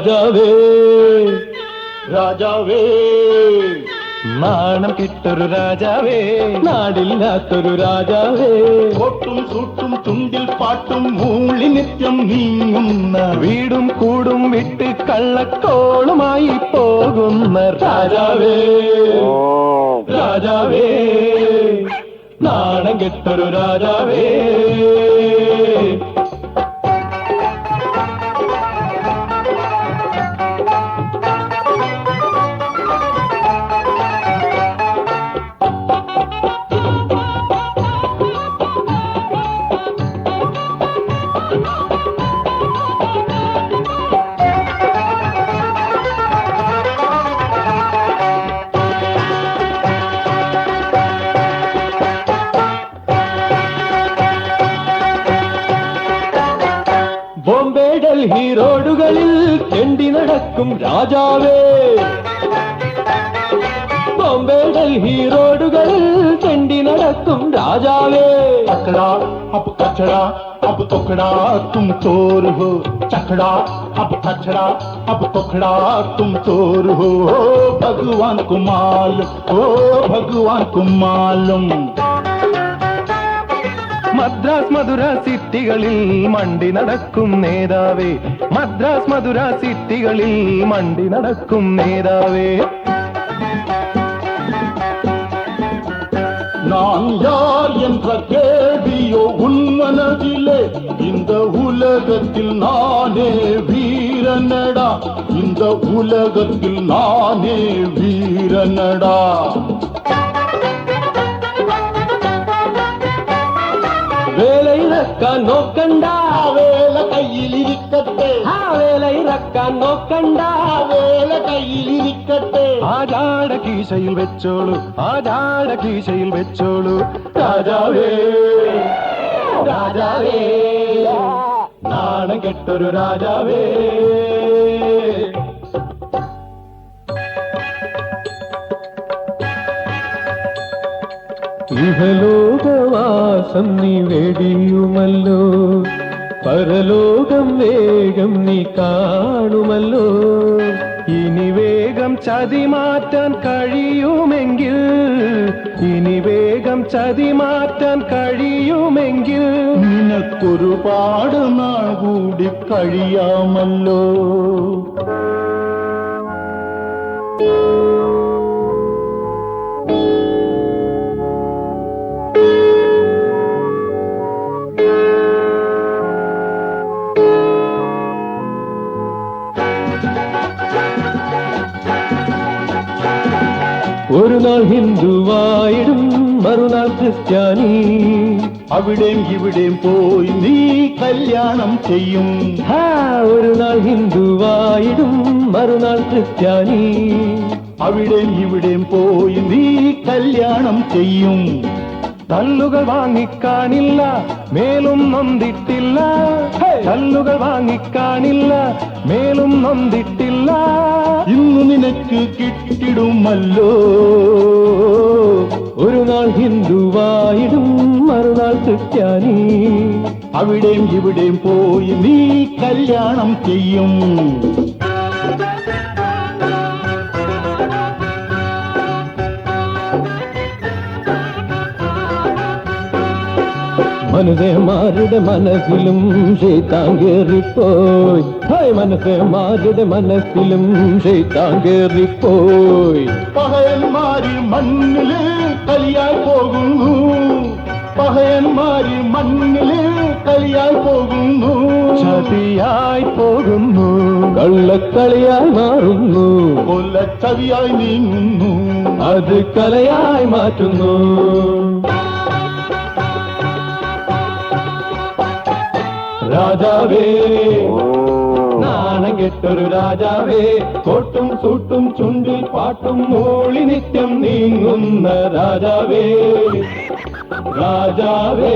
രാജാവേ രാജാവേ. നാണം കിട്ടൊരു രാജാവേ നാടില്ലാത്തൊരു രാജാവേ. കൊട്ടും സൂട്ടും തുണ്ടിൽ പാട്ടും മൂളി നിത്യം നീങ്ങുന്ന വീടും കൂടും വിട്ട് കള്ളക്കോളുമായി പോകുന്ന രാജാവേ. രാജാവേ നാണം കെട്ടൊരു രാജാവേ. டெல்லி ரோடுகளில் கெண்டி நடக்கும் ராஜாவே. பாம்பே டெல்லி ரோடுகளில் கெண்டி நடக்கும் ராஜாவே. அக்கடா அப்ப கச்சடா अब तोखड़ा तुम चोर हो चखड़ा अब खचड़ा अब तोखड़ा तुम चोर हो भगवान को माल हो भगवान को मालूम മദ്രാസ് മധുര സിറ്റികളിൽ മണ്ടി നടക്കും നേതാവേ മദ്രാസ് മധുര സിറ്റികളിൽ മണ്ടി നടക്കും നേതാവേ நான் யார் என்ற கேள்வியோ உன் மனதிலே இந்த உலகத்தில் நானே வீரனடா இந்த உலகத்தில் நானே வீரனடா വേല ഇറക്കാൻ നോക്കണ്ട வேல கையில் இருக்கட்டே ആ വേല ഇറക്കാൻ നോക്കണ്ട വേല கையில் இருக்கட்டே ആജാട കീശയിൽ വെച്ചോളൂ ആജാട കീശയിൽ വെച്ചോളൂ രാജാവേ രാജാവേ നാണം കെട്ടൊരു രാജാവേ ഇഹലോകവാസം നീ വേടിയുമല്ലോ. പരലോകം വേഗം നീ കാണുമല്ലോ. ഇനി വേഗം ചതി മാറ്റാൻ കഴിയുമെങ്കിൽ ഇനി വേഗം ചതി മാറ്റാൻ കഴിയുമെങ്കിൽ നിനക്കൊരുപാട് നാൾ കൂടി കഴിയാമല്ലോ. ഒരു നാൾ ഹിന്ദുവായിടും മറുനാൾ ക്രിസ്ത്യാനി അവിടെയും ഇവിടെയും പോയി നീ കല്യാണം ചെയ്യും ഹാ, ഒരു നാൾ ഹിന്ദുവായിടും മറുനാൾ ക്രിസ്ത്യാനി അവിടെയും ഇവിടെയും പോയി നീ കല്യാണം ചെയ്യും തല്ലുകൾ വാങ്ങിക്കാനില്ല മേലും നന്ദിട്ടില്ല തല്ലുകൾ വാങ്ങിക്കാനില്ല മേലും നന്ദിട്ടില്ല ഇന്ന് നിനക്ക് കിട്ടിടുമല്ലോ. ഒരു നാൾ ഹിന്ദുവായിടും മറുനാൾ ക്രിസ്ത്യാനി. അവിടെയും ഇവിടെയും പോയി നീ കല്യാണം ചെയ്യും. മനുഷ്യന്മാരുടെ മനസ്സിലും ഷെയ്ത്താൻ കേറിപ്പോയി ഹായ് മനുഷ്യന്മാരുടെ മനസ്സിലും ഷെയ്ത്താൻ കേറിപ്പോയി പഹയന്മാരി മണ്ണിൽ കലിയായി പോകുന്നു. പഹയന്മാരി മണ്ണിൽ കലിയായി പോകുന്നു. ചതിയായി പോകുന്നു. കള്ളക്കളിയായി മാറുന്നു. കൊല്ലച്ചതിയായി നീങ്ങുന്നു. അത് കലയായി മാറ്റുന്നു. രാജാവേ നാണം കെട്ടൊരു രാജാവേ കോട്ടും സൂട്ടും ചുണ്ടിൽ പാട്ടും മൂളി നിത്യം നീങ്ങുന്ന രാജാവേ രാജാവേ